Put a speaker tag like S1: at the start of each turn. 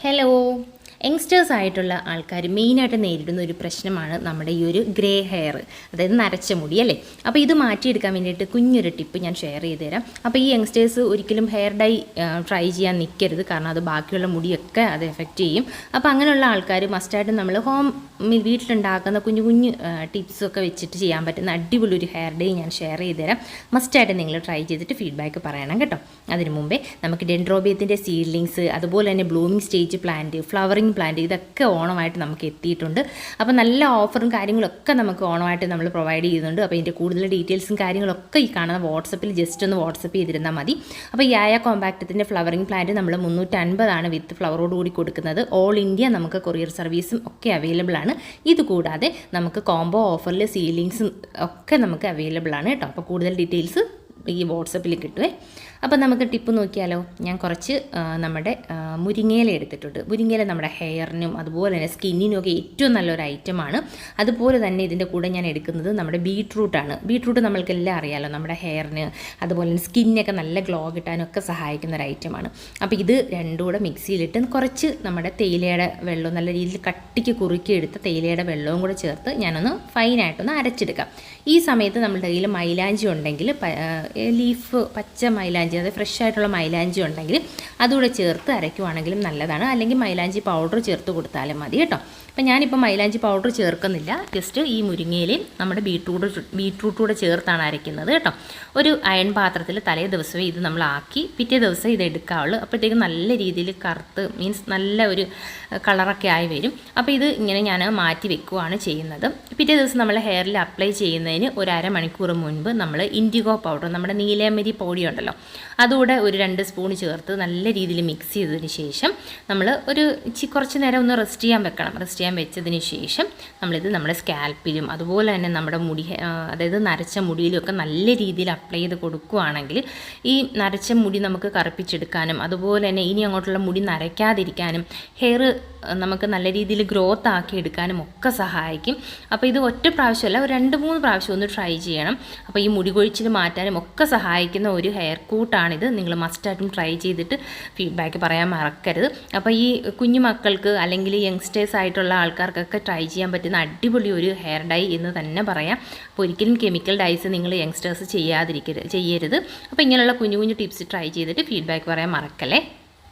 S1: Hello youngsters ആയിട്ടുള്ള ആൾക്കാർ മെയിനായിട്ട് നേരിടുന്ന ഒരു പ്രശ്നമാണ് നമ്മുടെ ഈ ഒരു ഗ്രേ ഹെയർ അതായത് നരച്ച മുടി അല്ലേ? അപ്പോൾ ഇത് മാറ്റിയെടുക്കാൻ വേണ്ടിയിട്ട് കുഞ്ഞൊരു ടിപ്പ് ഞാൻ ഷെയർ ചെയ്ത് തരാം അപ്പോൾ ഈ യങ്സ്റ്റേഴ്സ് ഒരിക്കലും ഹെയർ ഡൈ ട്രൈ ചെയ്യാൻ നിൽക്കരുത് കാരണം അത് ബാക്കിയുള്ള മുടിയൊക്കെ അത് എഫക്റ്റ് ചെയ്യും. അപ്പോൾ അങ്ങനെയുള്ള ആൾക്കാർ മസ്റ്റായിട്ട് നമ്മൾ ഹോം വീട്ടിലുണ്ടാക്കുന്ന കുഞ്ഞു കുഞ്ഞു ടിപ്സൊക്കെ വെച്ചിട്ട് ചെയ്യാൻ പറ്റുന്ന അടിപൊളി ഒരു ഹെയർ ഡേ ഞാൻ ഷെയർ ചെയ്ത് തരാം മസ്റ്റായിട്ട് നിങ്ങൾ ട്രൈ ചെയ്തിട്ട് ഫീഡ്ബാക്ക് പറയണം കേട്ടോ. അതിന് മുമ്പേ നമുക്ക് ഡെൻഡ്രോബിയത്തിന്റെ സീഡ്ലിങ്സ് അതുപോലെ തന്നെ blooming stage plant flowering plant ഇതൊക്കെ ഓണമായിട്ട് നമുക്ക് എത്തിയിട്ടുണ്ട്. അപ്പോൾ നല്ല ഓഫറും കാര്യങ്ങളൊക്കെ നമുക്ക് ഓണമായിട്ട് നമ്മൾ പ്രൊവൈഡ് ചെയ്യുന്നുണ്ട്. അപ്പോൾ ഇതിന്റെ കൂടുതൽ ഡീറ്റെയിൽസും കാര്യങ്ങളൊക്കെ ഈ കാണുന്ന വാട്സപ്പിൽ ജസ്റ്റ് ഒന്ന് വാട്സപ്പ് ചെയ്തിരുന്നാൽ മതി. അപ്പോൾ ഈ ആയ കോമ്പാക്റ്റത്തിന്റെ ഫ്ലവറിംഗ് പ്ലാന്റ് നമ്മൾ മുന്നൂറ്റൻപതാണ് വിത്ത് ഫ്ലവറോട് കൂടി കൊടുക്കുന്നത്. ഓൾ ഇന്ത്യ നമുക്ക് കൊറിയർ സർവീസും ഒക്കെ അവൈലബിൾ ആണ്. ഇതുകൂടാതെ നമുക്ക് കോംബോ ഓഫറിൽ സീലിങ്സും ഒക്കെ നമുക്ക് അവൈലബിൾ ആണ് കേട്ടോ. അപ്പോൾ കൂടുതൽ ഡീറ്റെയിൽസ് ഈ വാട്സപ്പിൽ കിട്ടുമേ അപ്പോൾ നമുക്ക് ടിപ്പ് നോക്കിയാലോ? ഞാൻ കുറച്ച് നമ്മുടെ മുരിങ്ങയില എടുത്തിട്ടുണ്ട്. മുരിങ്ങയില നമ്മുടെ ഹെയറിനും അതുപോലെ തന്നെ സ്കിന്നിനും ഒക്കെ ഏറ്റവും നല്ലൊരു ഐറ്റമാണ് അതുപോലെ തന്നെ ഇതിന്റെ കൂടെ ഞാൻ എടുക്കുന്നത് നമ്മുടെ ബീട്രൂട്ടാണ് ബീട്രൂട്ട് നമ്മൾക്കെല്ലാം അറിയാമല്ലോ നമ്മുടെ ഹെയറിന് അതുപോലെ തന്നെ സ്കിന്നൊക്കെ നല്ല ഗ്ലോ കിട്ടാനൊക്കെ സഹായിക്കുന്ന ഒരു ഐറ്റമാണ് അപ്പോൾ ഇത് രണ്ടും കൂടെ മിക്സിയിലിട്ട് കുറച്ച് നമ്മുടെ തേയിലയുടെ വെള്ളവും നല്ല രീതിയിൽ കട്ടിക്ക് കുറുക്കി എടുത്ത തേയിലയുടെ വെള്ളവും കൂടെ ചേർത്ത് ഞാനൊന്ന് ഫൈനായിട്ടൊന്ന് അരച്ചെടുക്കാം. ഈ സമയത്ത് നമ്മുടെ കയ്യിൽ മൈലാഞ്ചി ഉണ്ടെങ്കിൽ ലീഫ് പച്ച മൈലാഞ്ചി അതായത് ഫ്രഷ് ആയിട്ടുള്ള മൈലാഞ്ചി ഉണ്ടെങ്കിൽ അതുകൂടെ ചേർത്ത് അരയ്ക്കുവാണെങ്കിലും നല്ലതാണ്. അല്ലെങ്കിൽ മൈലാഞ്ചി പൗഡർ ചേർത്ത് കൊടുത്താലും മതി കേട്ടോ. അപ്പം ഞാനിപ്പോൾ മൈലാഞ്ചി പൗഡർ ചേർക്കുന്നില്ല. ജസ്റ്റ് ഈ മുരിങ്ങയിലയും നമ്മുടെ ബീട്രൂട്ട് ബീട്രൂട്ട് കൂടെ ചേർത്താണ് അരയ്ക്കുന്നത് കേട്ടോ. ഒരു അയൺ പാത്രത്തിൽ തലേ ദിവസമേ ഇത് നമ്മൾ ആക്കി പിറ്റേ ദിവസം ഇത് എടുക്കാവുള്ളൂ. അപ്പോഴത്തേക്കും നല്ല രീതിയിൽ കറുത്ത് മീൻസ് നല്ല ഒരു കളറൊക്കെ ആയി വരും. അപ്പോൾ ഇത് ഇങ്ങനെ ഞാൻ മാറ്റി വെക്കുവാണ് ചെയ്യുന്നത്. പിറ്റേ ദിവസം നമ്മൾ ഹെയറിൽ അപ്ലൈ ചെയ്യുന്നതിന് ഒരു അരമണിക്കൂർ മുൻപ് നമ്മൾ ഇൻഡിഗോ പൗഡർ നമ്മുടെ നീലമരി പൊടി ഉണ്ടല്ലോ അതുകൂടെ ഒരു രണ്ട് സ്പൂൺ ചേർത്ത് നല്ല രീതിയിൽ മിക്സ് ചെയ്തതിന് ശേഷം നമ്മൾ ഒരു ഇച്ചി കുറച്ച് നേരം ഒന്ന് റെസ്റ്റ് ചെയ്യാൻ വെക്കണം. റെസ്റ്റ് ചെയ്യാൻ വെച്ചതിന് ശേഷം നമ്മളിത് നമ്മുടെ സ്കാൽപ്പിലും അതുപോലെ തന്നെ നമ്മുടെ മുടി അതായത് നരച്ച മുടിയിലുമൊക്കെ നല്ല രീതിയിൽ അപ്ലൈ ചെയ്ത് കൊടുക്കുകയാണെങ്കിൽ ഈ നരച്ച മുടി നമുക്ക് കറുപ്പിച്ചെടുക്കാനും അതുപോലെ തന്നെ ഇനി അങ്ങോട്ടുള്ള മുടി നരയ്ക്കാതിരിക്കാനും ഹെയർ നമുക്ക് നല്ല രീതിയിൽ ഗ്രോത്ത് ആക്കി എടുക്കാനും ഒക്കെ സഹായിക്കും. അപ്പോൾ ഇത് ഒറ്റ പ്രാവശ്യമല്ല ഒരു രണ്ട് മൂന്ന് പ്രാവശ്യം ഒന്ന് ട്രൈ ചെയ്യണം. അപ്പോൾ ഈ മുടി കൊഴിച്ചിൽ മാറ്റാനും ഒക്കെ സഹായിക്കുന്ന ഒരു ഹെയർ കൂട്ടാണിത് നിങ്ങൾ മസ്റ്റായിട്ടും ട്രൈ ചെയ്തിട്ട് ഫീഡ്ബാക്ക് പറയാൻ മറക്കരുത്. അപ്പോൾ ഈ കുഞ്ഞു മക്കൾക്ക് അല്ലെങ്കിൽ യങ്സ്റ്റേഴ്സ് ആയിട്ടുള്ള ആൾക്കാർക്കൊക്കെ ട്രൈ ചെയ്യാൻ പറ്റുന്ന അടിപൊളി ഒരു ഹെയർ ഡൈ എന്ന് തന്നെ പറയാം. അപ്പോൾ ഒരിക്കലും കെമിക്കൽ ഡൈസ് നിങ്ങൾ യങ്സ്റ്റേഴ്സ് ചെയ്യാതിരിക്കരുത് ചെയ്യരുത്. അപ്പോൾ ഇങ്ങനെയുള്ള കുഞ്ഞു കുഞ്ഞു ടിപ്സ് ട്രൈ ചെയ്തിട്ട് ഫീഡ്ബാക്ക് പറയാൻ മറക്കല്ലേ?